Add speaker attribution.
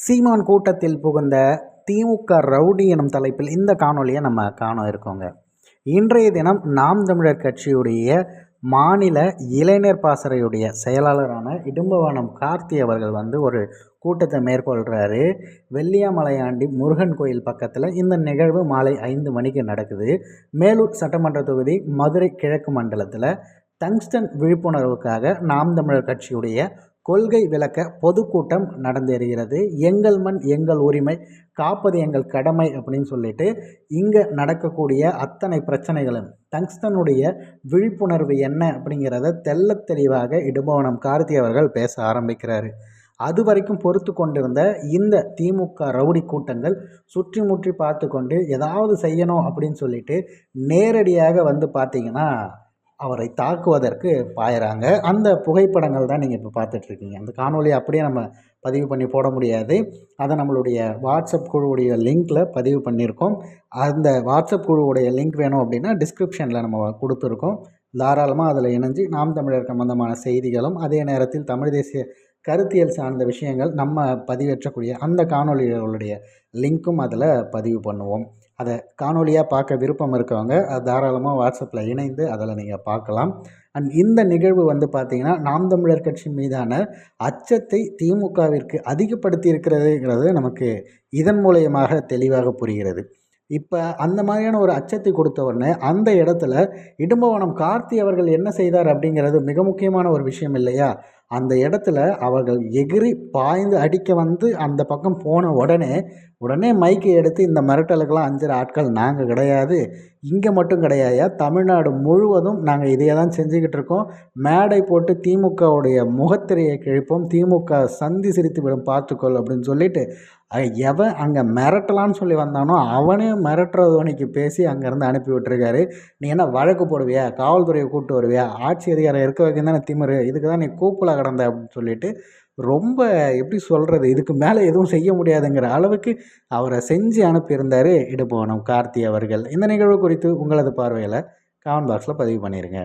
Speaker 1: சீமான் கூட்டத்தில் புகுந்த திமுக ரவுடி எனும் தலைப்பில் இந்த காணொலியை நம்ம காண இருக்கோங்க. இன்றைய தினம் நாம் தமிழர் கட்சியுடைய மாநில இளைஞர் பாசறையுடைய செயலாளரான இடும்பவனம் கார்த்தி அவர்கள் வந்து ஒரு கூட்டத்தை மேற்கொள்கிறாரு வெள்ளியாமலையாண்டி முருகன் கோயில் பக்கத்தில் இந்த நிகழ்வு மாலை ஐந்து மணிக்கு நடக்குது. மேலூர் சட்டமன்ற தொகுதி மதுரை கிழக்கு மண்டலத்தில் டங்ஸ்டன் விழிப்புணர்வுக்காக நாம் தமிழர் கட்சியுடைய கொள்கை விளக்க பொதுக்கூட்டம் நடந்தேறுகிறது. எங்கள் மண் எங்கள் உரிமை காப்பது எங்கள் கடமை அப்படின்னு சொல்லிட்டு இங்கே நடக்கக்கூடிய அத்தனை பிரச்சனைகளும் டங்ஸ்டனுடைய விழிப்புணர்வு என்ன அப்படிங்கிறத தெல்ல தெளிவாக இடுபவனம் கார்த்தி அவர்கள் பேச ஆரம்பிக்கிறாரு. அது வரைக்கும் பொறுத்து கொண்டிருந்த இந்த திமுக ரவுடி கூட்டங்கள் சுற்றி முற்றி பார்த்து கொண்டு ஏதாவது செய்யணும் அப்படின்னு சொல்லிட்டு நேரடியாக வந்து பார்த்திங்கன்னா அவரை தாக்குவதற்கு பாயிறாங்க. அந்த புகைப்படங்கள் தான் நீங்கள் இப்போ பார்த்துட்ருக்கீங்க. அந்த காணொலி அப்படியே நம்ம பதிவு பண்ணி போட முடியாது. அதை நம்மளுடைய வாட்ஸ்அப் குழுவுடைய லிங்க்கில் பதிவு பண்ணியிருக்கோம். அந்த வாட்ஸ்அப் குழுவுடைய லிங்க் வேணும் அப்படின்னா டிஸ்கிரிப்ஷனில் நம்ம கொடுத்துருக்கோம். தாராளமாக அதில் இணைஞ்சு நாம் தமிழர் சம்பந்தமான செய்திகளும் அதே நேரத்தில் தமிழ் தேசிய கருத்தியல் சார்ந்த விஷயங்கள் நம்ம பதிவேற்றக்கூடிய அந்த காணொலிகளுடைய லிங்க்கும் அதில் பதிவு பண்ணுவோம். அதை காணொலியாக பார்க்க விருப்பம் இருக்கவங்க தாராளமாக வாட்ஸ்அப்பில் இணைந்து அதில் நீங்கள் பார்க்கலாம். அண்ட் இந்த நிகழ்வு வந்து பார்த்திங்கன்னா நாம் தமிழர் கட்சி மீதான அச்சத்தை திமுகவிற்கு அதிகப்படுத்தி இருக்கிறதுங்கிறது நமக்கு இதன் மூலயமாக தெளிவாக புரிகிறது. இப்போ அந்த மாதிரியான ஒரு அச்சத்தை கொடுத்த உடனே அந்த இடத்துல இடும்பவனம் கார்த்தி அவர்கள் என்ன செய்தார் அப்படிங்கிறது மிக முக்கியமான ஒரு விஷயம் இல்லையா? அந்த இடத்துல அவர்கள் எகிரி பாய்ந்து அடிக்க வந்து அந்த பக்கம் போன உடனே உடனே மைக்கை எடுத்து இந்த மிரட்டலுக்கெல்லாம் அஞ்சுற ஆட்கள் நாங்கள் கிடையாது இங்கே மட்டும் கிடையாது தமிழ்நாடு முழுவதும் நாங்கள் இதையே தான் செஞ்சுக்கிட்டு இருக்கோம். மேடை போட்டு திமுகவுடைய முகத்திரையை கிழிப்போம். திமுக சந்தி சிரித்து விடும் பார்த்துக்கொள் அப்படின்னு சொல்லிட்டு எவன் அங்கே மிரட்டலான்னு சொல்லி வந்தானோ அவனே மிரட்டுறதுவனைக்கு பேசி அங்கேருந்து அனுப்பி விட்டுருக்காரு. நீ என்ன வழக்கு போடுவியா? காவல்துறையை கூப்பிட்டு வருவியா? ஆட்சி அதிகாரம் இருக்க வைக்கும் தானே திமிரு. இதுக்கு தான் நீ கூப்பில் கடந்த அப்படின்னு சொல்லிட்டு ரொம்ப எப்படி சொல்கிறது இதுக்கு மேலே எதுவும் செய்ய முடியாதுங்கிற அளவுக்கு அவரை செஞ்சு அனுப்பியிருந்தார் இடுபோனம் கார்த்தி அவர்கள். இந்த நிகழ்வு குறித்து உங்களது பார்வையில் கமெண்ட் பாக்ஸில் பதிவு பண்ணிடுங்க